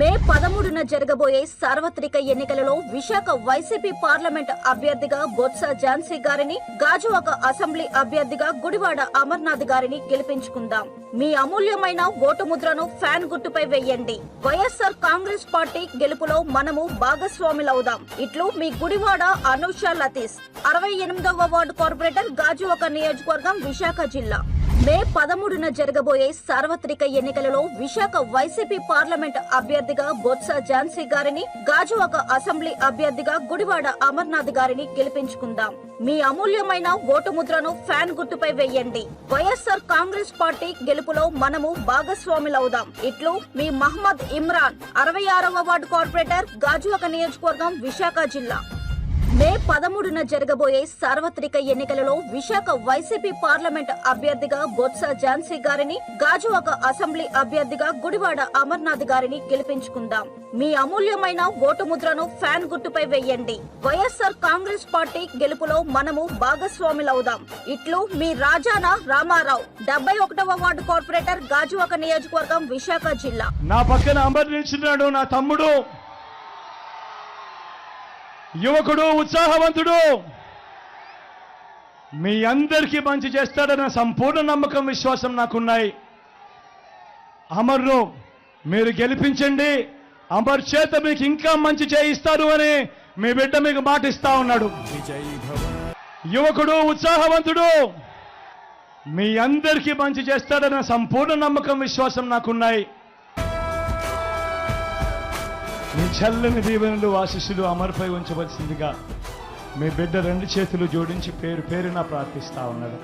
మే పదమూడున జరగబోయే సార్వత్రిక ఎన్నికలలో విశాఖ వైసీపీ పార్లమెంట్ అభ్యర్థిగా బొత్స ఝాన్సీ గారిని గాజువాక అసెంబ్లీ అభ్యర్థిగా గుడివాడ అమర్నాథ్ గారిని గెలిపించుకుందాం. మీ అమూల్యమైన ఓటు ముద్రను ఫ్యాన్ గుర్తుపై వేయండి. వైఎస్ఆర్ కాంగ్రెస్ పార్టీ గెలుపులో మనము భాగస్వాములవుదాం. ఇట్లు మీ గుడివాడ అనూష లతీష్. అరవై ఎనిమిదవ వార్డు కార్పొరేటర్ గాజువాక నియోజకవర్గం విశాఖ జిల్లా. మే పదమూడున జరగబోయే సార్వత్రిక ఎన్నికలలో విశాఖ వైసీపీ పార్లమెంట్ అభ్యర్థిగా బొత్స ఝాన్సీ గారిని గాజువాక అసెంబ్లీ అభ్యర్థిగా గుడివాడ అమర్నాథ్ గారిని గెలిపించుకుందాం. మీ అమూల్యమైన ఓటు ముద్రను ఫ్యాన్ గుర్తుపై వేయండి. వైఎస్ఆర్ కాంగ్రెస్ పార్టీ గెలుపులో మనము భాగస్వాములవుదాం. ఇట్లు మీ మహమ్మద్ ఇమ్రాన్ అరవై ఆరవ వార్డు కార్పొరేటర్ గాజువాక నియోజకవర్గం విశాఖ జిల్లా. మే పదమూడున జరగబోయే సార్వత్రిక ఎన్నికలలో విశాఖ వైసీపీ పార్లమెంట్ అభ్యర్థిగా బొత్స ఝాన్సీ గారిని గాజువాక అసెంబ్లీ అభ్యర్థిగా గుడివాడ అమర్నాథ్ గారిని గెలిపించుకుందాం. మీ అమూల్యమైన ఓటు ముద్రను ఫ్యాన్ గుర్తుపై వేయండి. వైఎస్ఆర్ కాంగ్రెస్ పార్టీ గెలుపులో మనము భాగస్వాములవుదాం. ఇట్లు మీ రాజాన రామారావు డెబ్బై ఒకటవ వార్డు కార్పొరేటర్ గాజువాక నియోజకవర్గం విశాఖ జిల్లా. నా పక్కన అమర్ నా తమ్ముడు. యువకుడు ఉత్సాహవంతుడు. మీ అందరికీ మంచి చేస్తాడన్న సంపూర్ణ నమ్మకం విశ్వాసం నాకున్నాయి. అమర్ను మీరు గెలిపించండి. అమర్ చేత మీకు ఇంకా మంచి చేయిస్తారు అని మీ బిడ్డ మీకు మాట ఇస్తా ఉన్నాడు. యువకుడు ఉత్సాహవంతుడు. మీ అందరికీ మంచి చేస్తాడన్న సంపూర్ణ నమ్మకం విశ్వాసం నాకున్నాయి. మీ చల్లని దీవెనలు ఆశీస్సులు అమరుపై ఉంచవలసిందిగా మీ బిడ్డ రెండు చేతులు జోడించి పేరు పేరున ప్రార్థిస్తా ఉన్నాడు.